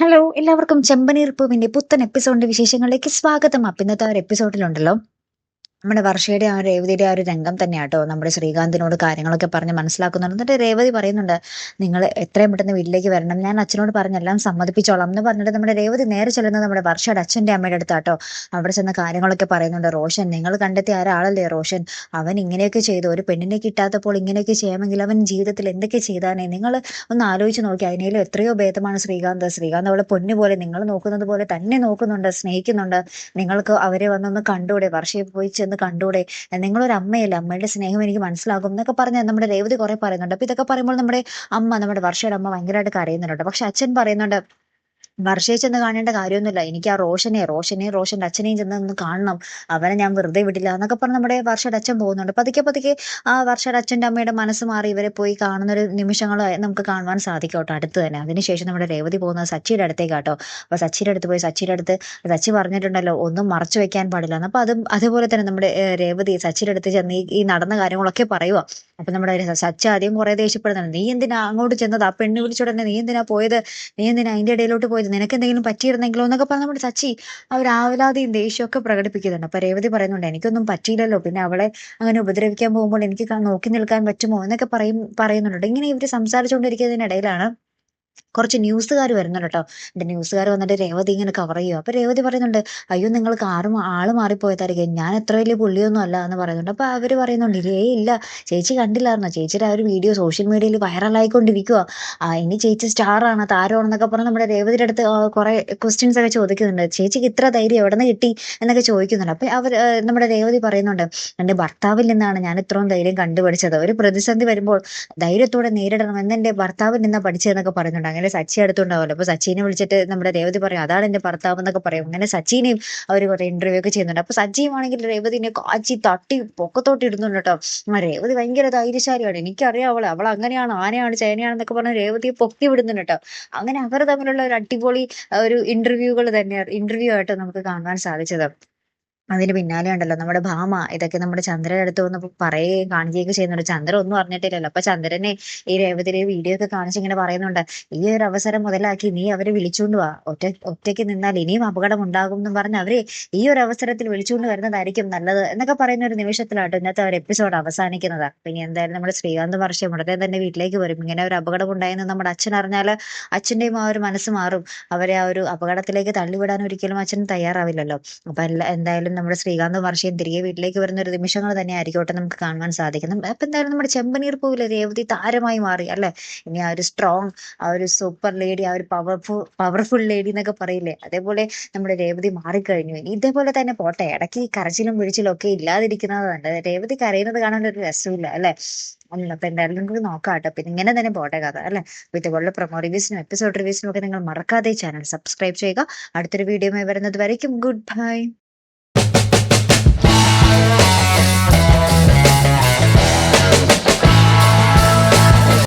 Hello എല്ലാവർക്കും ചെമ്പനീർ പൂവിന്റെ പുത്തൻ എപ്പിസോഡിന്റെ വിശേഷങ്ങളിലേക്ക് സ്വാഗതം. അപ്പൊ ആ ഒരു എപ്പിസോഡിലുണ്ടല്ലോ നമ്മുടെ വർഷയുടെ ആ രേവതിയുടെ ആ ഒരു രംഗം തന്നെയാട്ടോ. നമ്മുടെ ശ്രീകാന്തിനോട് കാര്യങ്ങളൊക്കെ പറഞ്ഞ് മനസ്സിലാക്കുന്നുണ്ട്. എന്നിട്ട് രേവതി പറയുന്നുണ്ട് നിങ്ങൾ എത്രയും പെട്ടെന്ന് വീട്ടിലേക്ക് വരണം. ഞാൻ അച്ഛനോട് പറഞ്ഞെല്ലാം സമ്മതിപ്പിച്ചോളാം എന്ന് പറഞ്ഞിട്ട് നമ്മുടെ രേവതി നേരെ ചെല്ലുന്നത് നമ്മുടെ വർഷയുടെ അച്ഛന്റെ അമ്മയുടെ അടുത്താട്ടോ. അവിടെ ചെന്ന കാര്യങ്ങളൊക്കെ പറയുന്നുണ്ട്. റോഷൻ നിങ്ങൾ കണ്ടെത്തിയ ആരാളല്ലേ റോഷൻ? അവൻ ഇങ്ങനെയൊക്കെ ചെയ്തു. ഒരു പെണ്ണിനെ കിട്ടാത്തപ്പോൾ ഇങ്ങനെയൊക്കെ ചെയ്യാമെങ്കിൽ അവൻ ജീവിതത്തിൽ എന്തൊക്കെ ചെയ്താനേ? നിങ്ങൾ ഒന്ന് ആലോചിച്ച് നോക്കി. അതിനേലും എത്രയോ ഭേദമാണ് ശ്രീകാന്ത്. ശ്രീകാന്ത് അവളെ പൊന്നു പോലെ നിങ്ങൾ നോക്കുന്നത് പോലെ തന്നെ നോക്കുന്നുണ്ട് സ്നേഹിക്കുന്നുണ്ട്. നിങ്ങൾക്ക് അവരെ വന്നൊന്ന് കണ്ടൂടെ വർഷയെ പോയി ചെന്ന് കണ്ടൂടെ? നിങ്ങളൊരു അമ്മയല്ലേ? അമ്മയുടെ സ്നേഹം എനിക്ക് മനസ്സിലാകും എന്നൊക്കെ പറഞ്ഞ് നമ്മുടെ രേവതി കുറെ പറയുന്നുണ്ട്. അപ്പൊ ഇതൊക്കെ പറയുമ്പോൾ നമ്മുടെ അമ്മ നമ്മുടെ വർഷയുടെ അമ്മ ഭയങ്കരമായിട്ട് കരയുന്നുണ്ട്. പക്ഷെ അച്ഛൻ പറയുന്നുണ്ട് വർഷയെ ചെന്ന് കാണേണ്ട കാര്യമൊന്നുമില്ല. എനിക്ക് ആ റോഷനെ റോഷനെയും റോഷന്റെ അച്ഛനെയും ചെന്ന് ഒന്ന് കാണണം. അവനെ ഞാൻ വെറുതെ വിടില്ല എന്നൊക്കെ പറഞ്ഞ് നമ്മുടെ വർഷയുടെ അച്ഛൻ പോകുന്നുണ്ട്. പതുക്കെ പതുക്കെ ആ വർഷയുടെ അച്ഛന്റെ അമ്മയുടെ മനസ്സ് മാറി ഇവരെ പോയി കാണുന്ന ഒരു നിമിഷങ്ങൾ നമുക്ക് കാണുവാൻ സാധിക്കും കേട്ടോ അടുത്ത് തന്നെ. അതിനുശേഷം നമ്മുടെ രേവതി പോകുന്നത് സച്ചിയുടെ അടുത്തേക്ക് കേട്ടോ അപ്പൊ സച്ചിയുടെ അടുത്ത് പോയി സച്ചിയുടെ അടുത്ത് സച്ചി പറഞ്ഞിട്ടുണ്ടല്ലോ ഒന്നും മറച്ചു വെക്കാൻ പാടില്ല. അപ്പൊ അതും അതുപോലെ തന്നെ നമ്മുടെ രേവതി സച്ചിയുടെ അടുത്ത് ചെന്ന് ഈ- നടന്ന കാര്യങ്ങളൊക്കെ പറയുക അപ്പൊ നമ്മുടെ സച്ചി ആദ്യം കുറെ ദേഷ്യപ്പെടുന്നുണ്ട്. നീ എന്തിനാ അങ്ങോട്ട് ചെന്നത്? ആ പെണ്ണ് വിളിച്ചുടനെ നീ എന്തിനാ പോയത്? നീ എന്തിനാ അതിന്റെ ഇടയിലോട്ട് പോയത് നിനക്ക് എന്തെങ്കിലും പറ്റിയിരുന്നെങ്കിലോ എന്നൊക്കെ പറഞ്ഞ് നമ്മുടെ സച്ചി അവർ ആവലാതെയും ദേഷ്യമൊക്കെ പ്രകടിപ്പിക്കുന്നുണ്ട്. അപ്പൊ രേവതി പറയുന്നുണ്ട് എനിക്കൊന്നും പറ്റിയില്ലല്ലോ. പിന്നെ അവളെ അങ്ങനെ ഉപദ്രവിക്കാൻ പോകുമ്പോൾ എനിക്ക് നോക്കി നിൽക്കാൻ പറ്റുമോ? എന്നൊക്കെ പറയും പറയുന്നുണ്ട്. ഇങ്ങനെ ഇവർ സംസാരിച്ചുകൊണ്ടിരിക്കുന്നതിനിടയിലാണ് കുറച്ച് ന്യൂസുകാർ വരുന്നുണ്ട് കേട്ടോ എന്റെ ന്യൂസുകാർ വന്നിട്ട് രേവതി ഇങ്ങനെ കവർ ചെയ്യുക അപ്പൊ രേവതി പറയുന്നുണ്ട് അയ്യോ നിങ്ങൾക്ക് ആറ് ആൾ മാറിപ്പോയതായിരിക്കും. ഞാൻ എത്ര വലിയ പുള്ളിയൊന്നും അല്ല എന്ന് പറയുന്നുണ്ട്. അപ്പൊ അവർ പറയുന്നുണ്ട് ഇല്ലേ ഇല്ല. ചേച്ചി കണ്ടില്ലായിരുന്നോ? ചേച്ചിയുടെ ആ ഒരു വീഡിയോ സോഷ്യൽ മീഡിയയിൽ വൈറലായിക്കൊണ്ടിരിക്കുക ആ ഇനി ചേച്ചി സ്റ്റാറാണ് താരമാണെന്നൊക്കെ പറഞ്ഞ് നമ്മുടെ രേവതിയുടെ അടുത്ത് കുറേ ക്വസ്റ്റ്യൻസ് ഒക്കെ ചോദിക്കുന്നുണ്ട്. ചേച്ചിക്ക് ഇത്ര ധൈര്യം എവിടെ നിന്ന് കിട്ടി? എന്നൊക്കെ ചോദിക്കുന്നുണ്ട്. അപ്പൊ അവർ നമ്മുടെ രേവതി പറയുന്നുണ്ട് എന്റെ ഭർത്താവിൽ നിന്നാണ് ഞാൻ ഇത്രയും ധൈര്യം കണ്ടുപിടിച്ചത്. ഒരു പ്രതിസന്ധി വരുമ്പോൾ ധൈര്യത്തോടെ നേരിടണം. എന്ന് ഭർത്താവിൽ നിന്നാണ് പഠിച്ചതെന്നൊക്കെ പറയുന്നുണ്ട്. അങ്ങനെ സച്ചി അടുത്തുണ്ടാവുമല്ലോ. അപ്പൊ സച്ചിനെ വിളിച്ചിട്ട് നമ്മുടെ രേവതി പറയും അതാണ് എന്റെ ഭർത്താവ് എന്നൊക്കെ പറയും. അങ്ങനെ സച്ചിനെയും അവർ കുറെ ഇന്റർവ്യൂ ഒക്കെ ചെയ്യുന്നുണ്ട്. അപ്പൊ സച്ചിയുമാണെങ്കിൽ രേവതിനെ കാച്ചി തട്ടി പൊക്കത്തോട്ട് ഇടുന്നുണ്ട് കേട്ടോ. രേവതി ഭയങ്കര ധൈര്യശാലിയാണ്. എനിക്കറിയാം അവളെ അവൾ അങ്ങനെയാണ് ആനയാണ് ചേനയാണെന്നൊക്കെ പറഞ്ഞ് രേവതിയെ പൊക്കി വിടുന്നുണ്ട് കേട്ടോ. അങ്ങനെ അവർ തമ്മിലുള്ള ഒരു അടിപൊളി ഒരു ഇന്റർവ്യൂകൾ തന്നെയാണ് ഇന്റർവ്യൂ ആയിട്ട് നമുക്ക് കാണാൻ സാധിച്ചത്. അതിന് പിന്നാലെ ഉണ്ടല്ലോ നമ്മുടെ ഭാമ. ഇതൊക്കെ നമ്മുടെ ചന്ദ്രന്റെ അടുത്ത് വന്ന് പറയുകയും കാണിക്കുകയൊക്കെ ചെയ്യുന്നുണ്ട്. ചന്ദ്രൻ ഒന്നും അറിഞ്ഞിട്ടില്ലല്ലോ. അപ്പൊ ചന്ദ്രനെ ഈ രേവതിയുടെ വീഡിയോ ഒക്കെ കാണിച്ച് ഇങ്ങനെ പറയുന്നുണ്ട്. ഈ ഒരു അവസരം മുതലാക്കി നീ അവരെ വിളിച്ചുകൊണ്ട് വാ. ഒറ്റ ഒറ്റയ്ക്ക് നിന്നാൽ ഇനിയും അപകടം ഉണ്ടാകും എന്ന് പറഞ്ഞ് അവരെ ഈ ഒരു അവസരത്തിൽ വിളിച്ചുകൊണ്ട് വരുന്നതായിരിക്കും നല്ലത് എന്നൊക്കെ പറയുന്ന ഒരു നിമിഷത്തിലാട്ടോ ഇന്നത്തെ ഒരു എപ്പിസോഡ് അവസാനിക്കുന്നത്. പിന്നെ എന്തായാലും നമ്മുടെ ശ്രീകാന്ത് വർഷം ഉടനെ തന്നെ വീട്ടിലേക്ക് വരും. ഇങ്ങനെ ഒരു അപകടം ഉണ്ടായെന്ന് നമ്മുടെ അച്ഛൻ അറിഞ്ഞാൽ അച്ഛന്റെയും ആ ഒരു മനസ്സ് മാറും. അവരെ ആ ഒരു അപകടത്തിലേക്ക് തള്ളിവിടാൻ ഒരിക്കലും അച്ഛൻ തയ്യാറാവില്ലല്ലോ. അപ്പൊ എന്തായാലും നമ്മുടെ ശ്രീകാന്ത് വർഷയും തിരികെ വീട്ടിലേക്ക് വരുന്ന ഒരു നിമിഷങ്ങൾ തന്നെ ആയിരിക്കോട്ടെ നമുക്ക് കാണുവാൻ സാധിക്കുന്നു അപ്പൊ എന്തായാലും നമ്മുടെ ചെമ്പനീർ പൂവിലെ രേവതി താരമായി മാറി അല്ലെ? ഇനി ആ ഒരു സ്ട്രോങ് ആ ഒരു സൂപ്പർ ലേഡി ആ ഒരു പവർഫുൾ പവർഫുൾ ലേഡി എന്നൊക്കെ പറയില്ലേ? അതേപോലെ നമ്മുടെ രേവതി മാറിക്കഴിഞ്ഞു. ഇനി ഇതേപോലെ തന്നെ പോട്ടെ. ഇടയ്ക്ക് ഈ കരച്ചിലും വിഴിച്ചിലും ഒക്കെ ഇല്ലാതിരിക്കുന്നത് തന്നെ രേവതി കരയുന്നത് കാണാൻ ഒരു രസമില്ല അല്ലെ? അപ്പൊ എന്തായാലും നിങ്ങൾക്ക് നോക്കാം കേട്ടോ പിന്നെ ഇങ്ങനെ തന്നെ പോട്ടെ കഥ അല്ലെ? ഇതുപോലുള്ള പ്രൊമോ റിവ്യൂസിനും എപ്പിസോഡ് റിവ്യൂസിനും ഒക്കെ നിങ്ങൾ മറക്കാതെ ചാനൽ സബ്സ്ക്രൈബ് ചെയ്യുക. അടുത്തൊരു വീഡിയോയുമായി വരുന്നത് വരയ്ക്കും. Good bye